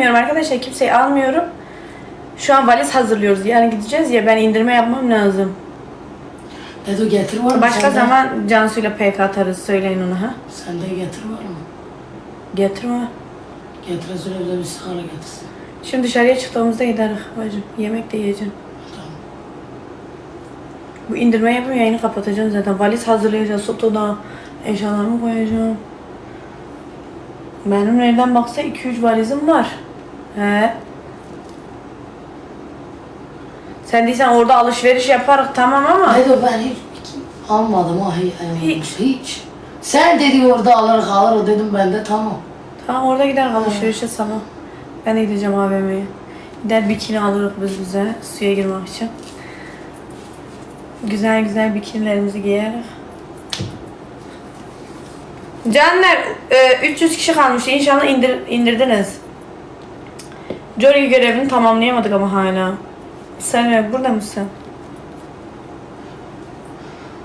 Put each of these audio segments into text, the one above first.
Bilmiyorum arkadaşlar kimseyi almıyorum. Şu an valiz hazırlıyoruz. Yani gideceğiz ya ben indirme yapmam lazım. Edo getir var mı? Başka sende? zaman Cansu'yla PK atarız. Söyleyin ona ha. Sende getir var mı? Getirme. Getir söyle bize bir sigara getirsin. Şimdi dışarıya çıktığımızda gideriz bacım. Yemek de yiyeceğim. Tamam. Bu indirme yapıp yayını kapatacağım zaten. Valiz hazırlayacağız. Sotoda eşyalarımı koyacağım. Benim nereden baksa 2-3 valizim var. He. Sen değilsen orada alışveriş yaparız tamam ama. Edo ben hiç almadım ha hiç. Hiç. Hiç. Sen dedi orada alır alır dedim ben de tamam. Tamam orada gider alışverişe sabah. Ben de gideceğim AVM'ye. Gider bikini alırız biz bize suya girmek için. Güzel güzel bikinilerimizi giyeriz. Canlar e, 300 kişi kalmıştı. İnşallah indir, indirdiniz. Jory görevini tamamlayamadık ama hala. Sen burada mısın?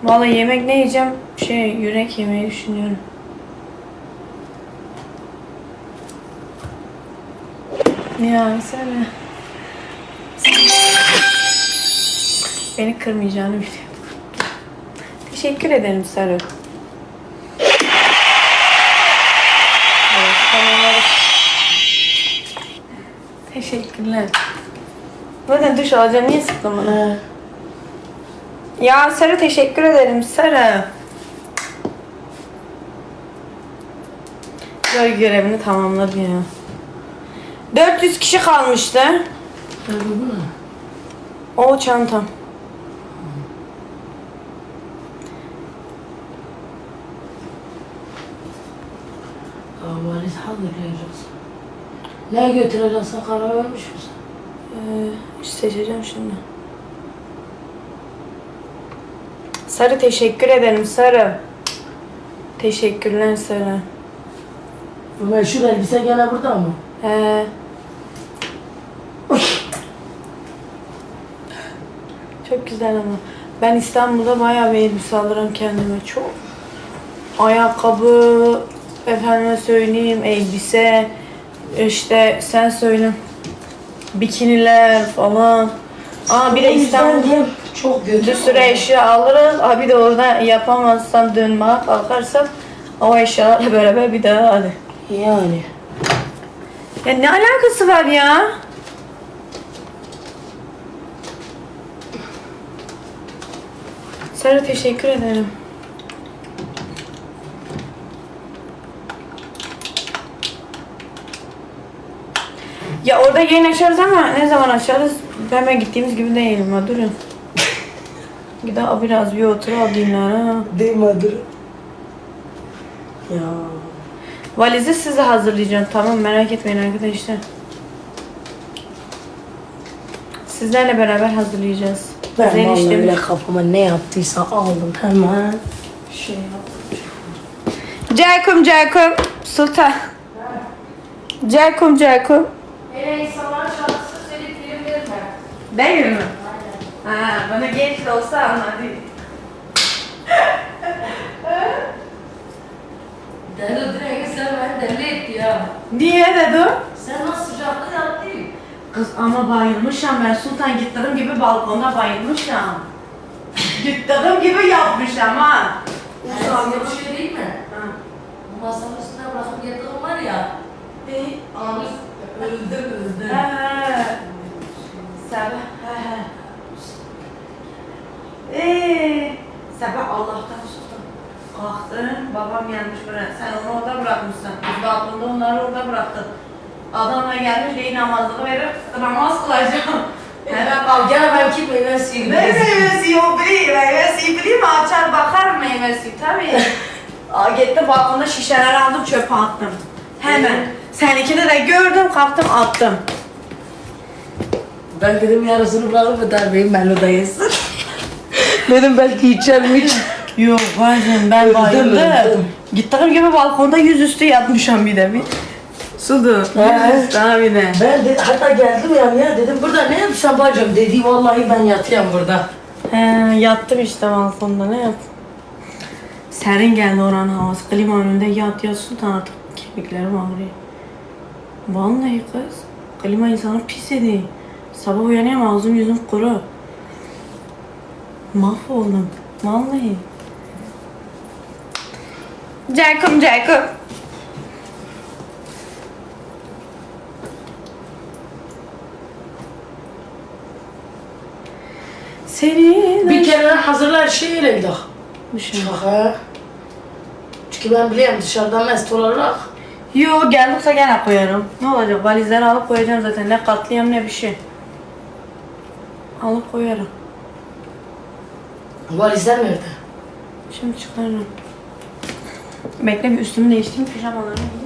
Vallahi yemek ne yiyeceğim? Şey yürek yemeyi düşünüyorum. Ya sen Beni kırmayacağını biliyorum. Teşekkür ederim Sarı. Evet, tamamladık. Teşekkürler. Zaten duş alacağım. Niye sıktın bana? Ya Sarı teşekkür ederim Sarı. Görev görevini tamamladı ya. 400 kişi kalmıştı. Bu? O çantam. Hazırlayacağız. Ne götüreceksin karar vermiş misin? Ee, seçeceğim şimdi. Sarı teşekkür ederim Sarı. Teşekkürler Sarı. Bu meşhur elbise gene burada mı? He. Çok güzel ama. Ben İstanbul'da bayağı bir elbise alırım kendime. Çok. Ayakkabı, efendime söyleyeyim, elbise, işte sen söyle. Bikiniler falan. Aa bir de diye çok götür. sürü eşya alırız. Aa bir de orada yapamazsam dönmeye kalkarsam o eşyalarla beraber bir daha hadi. Yani. Ya ne alakası var ya? Sarı teşekkür ederim. Ya orada yayın açarız ama ne zaman açarız? Hemen gittiğimiz gibi değilim ha durun. Daha biraz bir otur al dinlen ha. Değil mi adı? Ya. Valizi size hazırlayacağım tamam merak etmeyin arkadaşlar. Sizlerle beraber hazırlayacağız. Ben Güzel vallahi işlemiş. öyle kafama ne yaptıysa aldım hemen. Şey yaptım. Cerkum Cerkum Sultan. Cerkum Cerkum. Değil mi? Ha, bana genç de olsa anladı. Deli direkt sen beni deli etti ya. Niye dedi? Sen nasıl sıcakta yattın? Kız ama bayılmışım ben Sultan gittiğim gibi balkonda bayılmışım. gittiğim gibi yapmışım ha. Ben sana bir şey değil mi? Ha. Bu masanın üstüne bırakıp yatağım var ya. Anı öldü öldü. Ha. Sabah. ha, ha. Ee, sabah Allah'tan sultan. Kalktın, babam gelmiş buraya. Sen onu orada bırakmışsın. Biz balkonda onları orada bıraktın. Adamla gelmiş neyi namazını verip namaz kılacağım. Hemen kalk. Gel ben kim meyve suyunu Ne meyvesi yok biri, meyvesi biri mi açar bakar meyvesi tabii. Aa, Gittim balkonda şişeler aldım çöpe attım. Hemen. Seninkini de gördüm kalktım attım. Ben dedim yarısını bırakıp öder beyim yesin. dedim belki içerim hiç. Yok bazen ben bayıldım. Gittiğim gibi balkonda yüzüstü yatmışım bir de bir. Sudu. Bir de. Ben de, hatta geldim ya ya dedim burada ne yapsam bacım dedi vallahi ben yatıyorum burada. He, yattım işte balkonda ne yap? Serin geldi oranın havası. Klima önünde yat yat sultan artık kemiklerim ağrıyor. Vallahi kız. Klima insanı pis ediyor. Sabah uyanıyorum ağzım yüzüm kuru. Mahvoldum. Vallahi. Jacob, Jacob. Seni Bir kere hazırlar şeyle gidelim. Bir şey yok. Şaka. Çünkü ben biliyorum dışarıdan mest olarak Yo geldikse gene koyarım. Ne olacak? Valizleri alıp koyacağım zaten. Ne katliam ne bir şey. Alıp koyarım. valizler nerede? Şimdi çıkarırım. Bekle bir üstümü değiştireyim pijamalarımı.